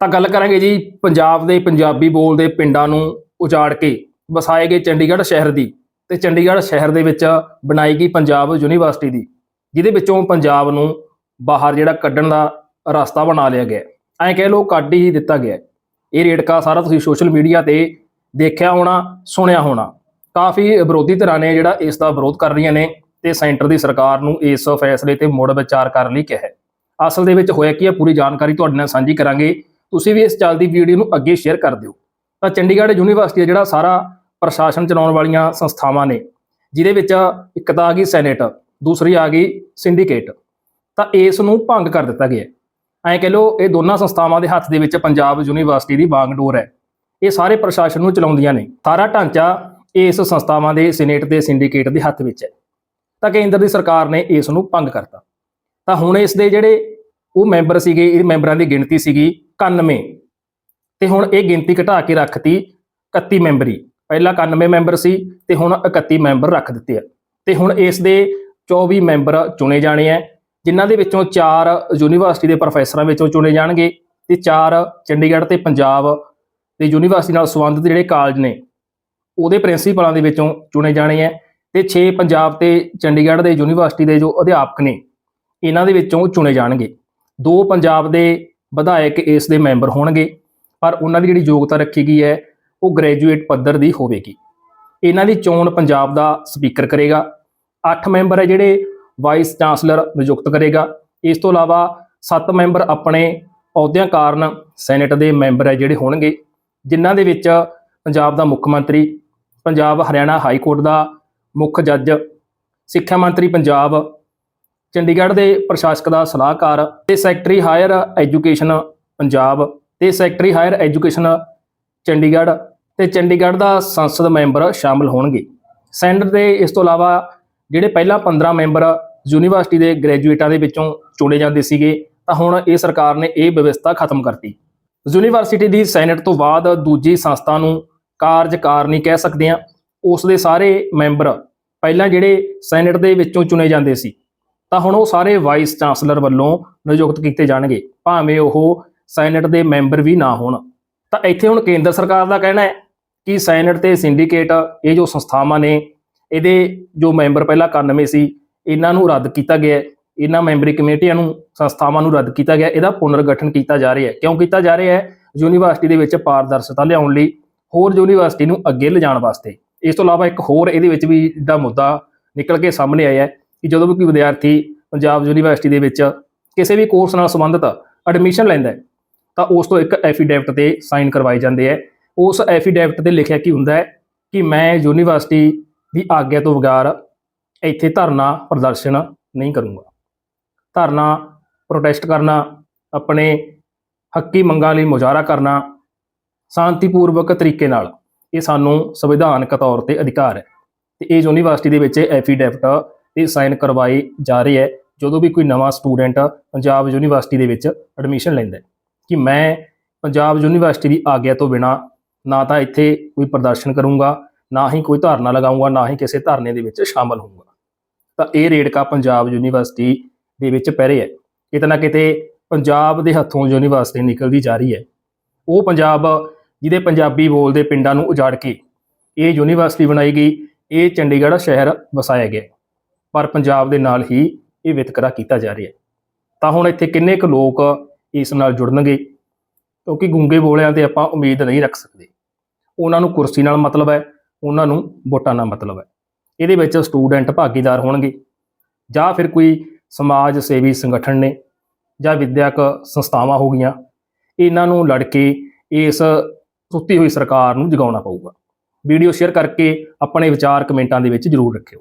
ਤਾਂ ਗੱਲ ਕਰਾਂਗੇ ਜੀ ਪੰਜਾਬ ਦੇ ਪੰਜਾਬੀ ਬੋਲਦੇ ਪਿੰਡਾਂ ਨੂੰ ਉਜਾੜ ਕੇ, ਵਸਾਏ ਗਏ ਚੰਡੀਗੜ੍ਹ ਸ਼ਹਿਰ ਦੀ ਤੇ ਚੰਡੀਗੜ੍ਹ ਸ਼ਹਿਰ ਦੇ ਵਿੱਚ ਬਣਾਈ ਗਈ ਪੰਜਾਬ ਯੂਨੀਵਰਸਿਟੀ ਦੀ, ਜਿਹਦੇ ਵਿੱਚੋਂ ਪੰਜਾਬ ਨੂੰ ਬਾਹਰ ਜਿਹੜਾ ਕੱਢਣ ਦਾ ਰਸਤਾ ਬਣਾ ਲਿਆ ਗਿਆ। ਐਂ ਕਹਿ ਲੋ ਕੱਢ ਹੀ ਦਿੱਤਾ ਗਿਆ। ਇਹ ਰੇੜਕਾ ਸਾਰਾ ਤੁਸੀਂ ਸੋਸ਼ਲ ਮੀਡੀਆ ਤੇ ਦੇਖਿਆ ਹੋਣਾ, ਸੁਣਿਆ ਹੋਣਾ। ਕਾਫੀ ਵਿਰੋਧੀ ਧਿਰਾਂ ਨੇ ਜਿਹੜਾ ਇਸ ਦਾ ਵਿਰੋਧ ਕਰ ਰਹੀਆਂ ਨੇ ਤੇ ਸੈਂਟਰ ਦੀ ਸਰਕਾਰ ਨੂੰ ਇਸ ਫੈਸਲੇ ਤੇ ਮੁੜ ਵਿਚਾਰ ਕਰਨ ਲਈ ਕਿਹਾ ਅਸਲ ਦੇ ਵਿੱਚ ਹੋਇਆ ਕੀ ਹੈ, ਪੂਰੀ ਜਾਣਕਾਰੀ ਤੁਹਾਡੇ ਨਾਲ ਸਾਂਝੀ ਕਰਾਂਗੇ। ਤੁਸੀਂ ਵੀ ਇਸ ਚੱਲਦੀ ਵੀਡੀਓ ਨੂੰ ਅੱਗੇ ਸ਼ੇਅਰ ਕਰ ਦਿਓ। ਤਾਂ ਚੰਡੀਗੜ੍ਹ ਯੂਨੀਵਰਸਿਟੀ ਦਾ ਜਿਹੜਾ ਸਾਰਾ ਪ੍ਰਸ਼ਾਸਨ ਚਲਾਉਣ ਵਾਲੀਆਂ ਸੰਸਥਾਵਾਂ ਨੇ, ਜਿਹਦੇ ਵਿੱਚ ਇੱਕ ਤਾਂ ਆ ਗਈ ਸੈਨੇਟ ਦੂਸਰੀ ਆ ਗਈ ਸਿੰਡੀਕੇਟ ਤਾਂ ਇਸ ਨੂੰ ਭੰਗ ਕਰ ਦਿੱਤਾ ਗਿਆ ਐਂ ਕਹ ਲੋ ਇਹ ਦੋਨਾਂ ਸੰਸਥਾਵਾਂ ਦੇ ਹੱਥ ਦੇ ਵਿੱਚ ਪੰਜਾਬ ਯੂਨੀਵਰਸਿਟੀ ਦੀ ਬਾਗਡੋਰ ਹੈ। ਇਹ ਸਾਰੇ ਪ੍ਰਸ਼ਾਸਨ ਨੂੰ ਚਲਾਉਂਦੀਆਂ ਨੇ। ਸਾਰਾ ਢਾਂਚਾ ਇਸ ਸੰਸਥਾਵਾਂ ਦੇ ਸੀਨੇਟ ਤੇ ਸਿੰਡੀਕੇਟ ਦੇ ਹੱਥ ਵਿੱਚ ਹੈ। ਤਾਂ ਕੇਂਦਰ ਦੀ ਸਰਕਾਰ ਨੇ ਇਸ ਨੂੰ ਭੰਗ ਕਰਤਾ। ਤਾਂ ਹੁਣ ਇਸ ਦੇ ਜਿਹੜੇ ਉਹ ਮੈਂਬਰ ਸੀਗੇ, ਇਹ ਮੈਂਬਰਾਂ ਦੀ ਗਿਣਤੀ ਸੀਗੀ 91 ਤੇ ਹੁਣ ਇਹ ਗਿਣਤੀ ਘਟਾ ਕੇ ਰੱਖਤੀ 31 ਮੈਂਬਰੀ। ਪਹਿਲਾਂ 91 ਮੈਂਬਰ ਸੀ ਤੇ ਹੁਣ 31 ਮੈਂਬਰ ਰੱਖ ਦਿੱਤੇ ਆ। ਤੇ ਹੁਣ ਇਸ ਦੇ 24 ਮੈਂਬਰ ਚੁਣੇ ਜਾਣੇ ਆ, ਜਿਨ੍ਹਾਂ ਦੇ ਵਿੱਚੋਂ 4 ਯੂਨੀਵਰਸਿਟੀ ਦੇ ਪ੍ਰੋਫੈਸਰਾਂ ਵਿੱਚੋਂ ਚੁਣੇ ਜਾਣਗੇ ਤੇ 4 ਚੰਡੀਗੜ੍ਹ ਤੇ ਪੰਜਾਬ ਤੇ ਯੂਨੀਵਰਸਿਟੀ ਨਾਲ ਸੰਬੰਧਿਤ ਜਿਹੜੇ ਕਾਲਜ ਨੇ, ਉਹਦੇ ਪ੍ਰਿੰਸੀਪਲਾਂ ਦੇ ਵਿੱਚੋਂ ਚੁਣੇ ਜਾਣੇ ਆ ਤੇ 6 ਪੰਜਾਬ ਤੇ ਚੰਡੀਗੜ੍ਹ ਦੇ ਯੂਨੀਵਰਸਿਟੀ ਦੇ ਜੋ ਅਧਿਆਪਕ ਨੇ, ਇਹਨਾਂ ਦੇ ਵਿੱਚੋਂ ਚੁਣੇ ਜਾਣਗੇ। ਦੋ ਪੰਜਾਬ ਦੇ ਵਿਧਾਇਕ ਇਸ ਦੇ ਮੈਂਬਰ ਹੋਣਗੇ, ਪਰ ਉਹਨਾਂ ਦੀ ਜਿਹੜੀ ਯੋਗਤਾ ਰੱਖੀ ਗਈ ਹੈ, ਉਹ ਗ੍ਰੈਜੂਏਟ ਪੱਧਰ ਦੀ ਹੋਵੇਗੀ। ਇਹਨਾਂ ਦੀ ਚੋਣ ਪੰਜਾਬ ਦਾ ਸਪੀਕਰ ਕਰੇਗਾ। 8 ਮੈਂਬਰ ਹੈ ਜਿਹੜੇ ਵਾਈਸ ਚਾਂਸਲਰ ਨਿਯੁਕਤ ਕਰੇਗਾ। ਇਸ ਤੋਂ ਇਲਾਵਾ 7 ਮੈਂਬਰ ਆਪਣੇ ਅਹੁਦਿਆਂ ਕਾਰਨ ਸੈਨੇਟ ਦੇ ਮੈਂਬਰ ਹੈ ਜਿਹੜੇ ਹੋਣਗੇ, ਜਿਨ੍ਹਾਂ ਦੇ ਵਿੱਚ ਪੰਜਾਬ ਦਾ ਮੁੱਖ ਮੰਤਰੀ, ਪੰਜਾਬ ਹਰਿਆਣਾ ਹਾਈ ਕੋਰਟ ਦਾ ਮੁੱਖ ਜੱਜ, ਸਿੱਖਿਆ ਮੰਤਰੀ ਪੰਜਾਬ ਚੰਡੀਗੜ੍ਹ ਦੇ ਪ੍ਰਸ਼ਾਸਕ ਦਾ ਸਲਾਹਕਾਰ ਤੇ ਸੈਕਟਰੀ ਹਾਇਰ ਐਜੂਕੇਸ਼ਨ ਪੰਜਾਬ ਤੇ ਸੈਕਟਰੀ ਹਾਇਰ ਐਜੂਕੇਸ਼ਨ ਚੰਡੀਗੜ੍ਹ ਤੇ ਚੰਡੀਗੜ੍ਹ ਦਾ ਸੰਸਦ ਮੈਂਬਰ ਸ਼ਾਮਲ ਹੋਣਗੇ। ਸੈਨੇਟ ਦੇ ਇਸ ਤੋਂ ਇਲਾਵਾ ਜਿਹੜੇ ਪਹਿਲਾਂ 15 ਮੈਂਬਰ ਯੂਨੀਵਰਸਿਟੀ ਦੇ ਗ੍ਰੈਜੂਏਟਾਂ ਦੇ ਵਿੱਚੋਂ ਚੁਣੇ ਜਾਂਦੇ ਸੀਗੇ, ਤਾਂ ਹੁਣ ਇਹ ਸਰਕਾਰ ਨੇ ਇਹ ਵਿਵਸਥਾ ਖਤਮ ਕਰਤੀ। ਯੂਨੀਵਰਸਿਟੀ ਦੀ ਸੈਨੇਟ ਤੋਂ ਬਾਅਦ ਦੂਜੀ ਸੰਸਥਾ ਨੂੰ ਕਾਰਜਕਾਰਨੀ ਕਹਿ ਸਕਦੇ ਹਾਂ। ਉਸ ਦੇ ਸਾਰੇ ਮੈਂਬਰ ਪਹਿਲਾਂ ਜਿਹੜੇ ਸੈਨੇਟ ਦੇ ਵਿੱਚੋਂ ਚੁਣੇ ਜਾਂਦੇ ਸੀ ਤਾਂ ਹੁਣ ਉਹ ਸਾਰੇ ਵਾਈਸ ਚਾਂਸਲਰ ਵੱਲੋਂ ਨਿਯੁਕਤ ਕੀਤੇ ਜਾਣਗੇ, ਭਾਵੇਂ ਉਹ ਸੈਨੇਟ ਦੇ ਮੈਂਬਰ ਵੀ ਨਾ ਹੋਣ। ਤਾਂ ਇੱਥੇ ਹੁਣ ਕੇਂਦਰ ਸਰਕਾਰ ਦਾ ਕਹਿਣਾ ਹੈ ਕਿ ਸੈਨੇਟ ਤੇ ਸਿੰਡੀਕੇਟ ਇਹ ਜੋ ਸੰਸਥਾਵਾਂ ਨੇ, ਇਹਦੇ ਜੋ ਮੈਂਬਰ ਪਹਿਲਾਂ 91 ਸੀ, ਇਹਨਾਂ ਨੂੰ ਰੱਦ ਕੀਤਾ ਗਿਆ ਇਹਨਾਂ ਮੈਂਬਰੀ ਕਮੇਟੀਆਂ ਨੂੰ, ਸੰਸਥਾਵਾਂ ਨੂੰ ਰੱਦ ਕੀਤਾ ਗਿਆ ਇਹਦਾ ਪੁਨਰਗਠਨ ਕੀਤਾ ਜਾ ਰਿਹਾ ਹੈ। ਕਿਉਂ ਕੀਤਾ ਜਾ ਰਿਹਾ ਹੈ? ਯੂਨੀਵਰਸਿਟੀ ਦੇ ਵਿੱਚ ਪਾਰਦਰਸ਼ਤਾ ਲਿਆਉਣ ਲਈ, ਹੋਰ ਯੂਨੀਵਰਸਿਟੀ ਨੂੰ ਅੱਗੇ ਲਿਜਾਣ ਵਾਸਤੇ। ਇਸ ਤੋਂ ਇਲਾਵਾ ਇੱਕ ਹੋਰ ਇਹਦੇ ਵਿੱਚ ਵੀ ਦਾ ਮੁੱਦਾ ਨਿਕਲ ਕੇ ਸਾਹਮਣੇ ਆਇਆ ਹੈ ਕਿ ਜਦੋਂ ਵੀ ਕੋਈ ਵਿਦਿਆਰਥੀ ਪੰਜਾਬ ਯੂਨੀਵਰਸਿਟੀ ਦੇ ਵਿੱਚ ਕਿਸੇ ਵੀ ਕੋਰਸ ਨਾਲ ਸੰਬੰਧਿਤ ਐਡਮਿਸ਼ਨ ਲੈਂਦਾ ਹੈ, ਤਾਂ ਉਸ ਤੋਂ ਇੱਕ ਐਫੀਡੈਵਿਟ ਤੇ ਸਾਈਨ ਕਰਵਾਏ ਜਾਂਦੇ ਹੈ। ਉਸ ਐਫੀਡੈਵਿਟ ਤੇ ਲਿਖਿਆ ਕੀ ਹੁੰਦਾ ਹੈ ਕਿ ਮੈਂ ਯੂਨੀਵਰਸਿਟੀ ਦੀ ਆਗਿਆ ਤੋਂ ਬਗੈਰ ਇੱਥੇ ਧਰਨਾ ਪ੍ਰਦਰਸ਼ਨ ਨਹੀਂ ਕਰੂੰਗਾ। ਧਰਨਾ ਪ੍ਰੋਟੈਸਟ ਕਰਨਾ, ਆਪਣੇ ਹੱਕੀ ਮੰਗਾਂ ਲਈ ਮੁਜ਼ਾਹਰਾ ਕਰਨਾ, ਸ਼ਾਂਤੀਪੂਰਵਕ ਤਰੀਕੇ ਨਾਲ ਇਹ ਸਾਨੂੰ ਸੰਵਿਧਾਨਕ ਤੌਰ ਤੇ ਅਧਿਕਾਰ ਹੈ। ਤੇ ਇਹ ਯੂਨੀਵਰਸਿਟੀ ਦੇ ਵਿੱਚ ਐਫੀਡੈਵਿਟ ਤੇ ਸਾਈਨ ਕਰਵਾਏ ਜਾ ਰਹੇ ਹੈ, ਜਦੋਂ ਵੀ ਕੋਈ ਨਵਾਂ ਸਟੂਡੈਂਟ ਪੰਜਾਬ ਯੂਨੀਵਰਸਿਟੀ ਦੇ ਵਿੱਚ ਐਡਮਿਸ਼ਨ ਲੈਂਦਾ ਹੈ। ਕਿ ਮੈਂ ਪੰਜਾਬ ਯੂਨੀਵਰਸਿਟੀ ਦੀ ਆਗਿਆ ਤੋਂ ਬਿਨਾ ਨਾ ਤਾਂ ਇੱਥੇ ਕੋਈ ਪ੍ਰਦਰਸ਼ਨ ਕਰੂੰਗਾ, ਨਾ ਹੀ ਕੋਈ ਧਾਰਨਾ ਲਗਾਊਂਗਾ ਨਾ ਹੀ ਕਿਸੇ ਧਰਨੇ ਦੇ ਵਿੱਚ ਸ਼ਾਮਲ ਹੋਊਂਗਾ। ਤਾਂ ਇਹ ਰੇੜਕਾ ਪੰਜਾਬ ਯੂਨੀਵਰਸਿਟੀ ਦੇ ਵਿੱਚ ਪੈ ਰਿਹਾ ਹੈ। ਕਿਤੇ ਨਾ ਕਿਤੇ ਪੰਜਾਬ ਦੇ ਹੱਥੋਂ ਯੂਨੀਵਰਸਿਟੀ ਨਿਕਲਦੀ ਜਾ ਰਹੀ ਹੈ। ਉਹ ਪੰਜਾਬ ਜਿਹਦੇ ਪੰਜਾਬੀ ਬੋਲਦੇ ਪਿੰਡਾਂ ਨੂੰ ਉਜਾੜ ਕੇ ਇਹ ਯੂਨੀਵਰਸਿਟੀ ਬਣਾਈ ਗਈ, ਇਹ ਚੰਡੀਗੜ੍ਹ ਸ਼ਹਿਰ ਵਸਾਇਆ ਗਿਆ। ਪਰ ਪੰਜਾਬ ਦੇ ਨਾਲ ਹੀ ਇਹ ਵਿਤਕਰਾ ਕੀਤਾ ਜਾ ਰਿਹਾ ਤਾਂ ਹੁਣ ਇੱਥੇ ਕਿੰਨੇ ਕੁ ਲੋਕ ਇਸ ਨਾਲ ਜੁੜਨਗੇ? ਕਿਉਂਕਿ ਗੂੰਗੇ ਬੋਲਿਆਂ ਤੇ ਆਪਾਂ ਉਮੀਦ ਨਹੀਂ ਰੱਖ ਸਕਦੇ। ਉਹਨਾਂ ਨੂੰ ਕੁਰਸੀ ਨਾਲ ਮਤਲਬ ਹੈ, ਉਹਨਾਂ ਨੂੰ ਵੋਟਾਂ ਨਾਲ ਮਤਲਬ ਹੈ। ਇਹਦੇ ਵਿੱਚ ਸਟੂਡੈਂਟ ਭਾਗੀਦਾਰ ਹੋਣਗੇ ਜਾਂ ਫਿਰ ਕੋਈ ਸਮਾਜ ਸੇਵੀ ਸੰਗਠਨ ਨੇ ਜਾਂ ਵਿਦਿਅਕ ਸੰਸਥਾਵਾਂ ਹੋ ਗਈਆਂ, ਇਹਨਾਂ ਨੂੰ ਲੜ ਕੇ ਇਸ ਸੁੱਤੀ ਹੋਈ ਸਰਕਾਰ ਨੂੰ ਜਗਾਉਣਾ ਪਊਗਾ। ਵੀਡੀਓ ਸ਼ੇਅਰ ਕਰਕੇ ਆਪਣੇ ਵਿਚਾਰ ਕਮੈਂਟਾਂ ਦੇ ਵਿੱਚ ਜ਼ਰੂਰ ਰੱਖਿਓ।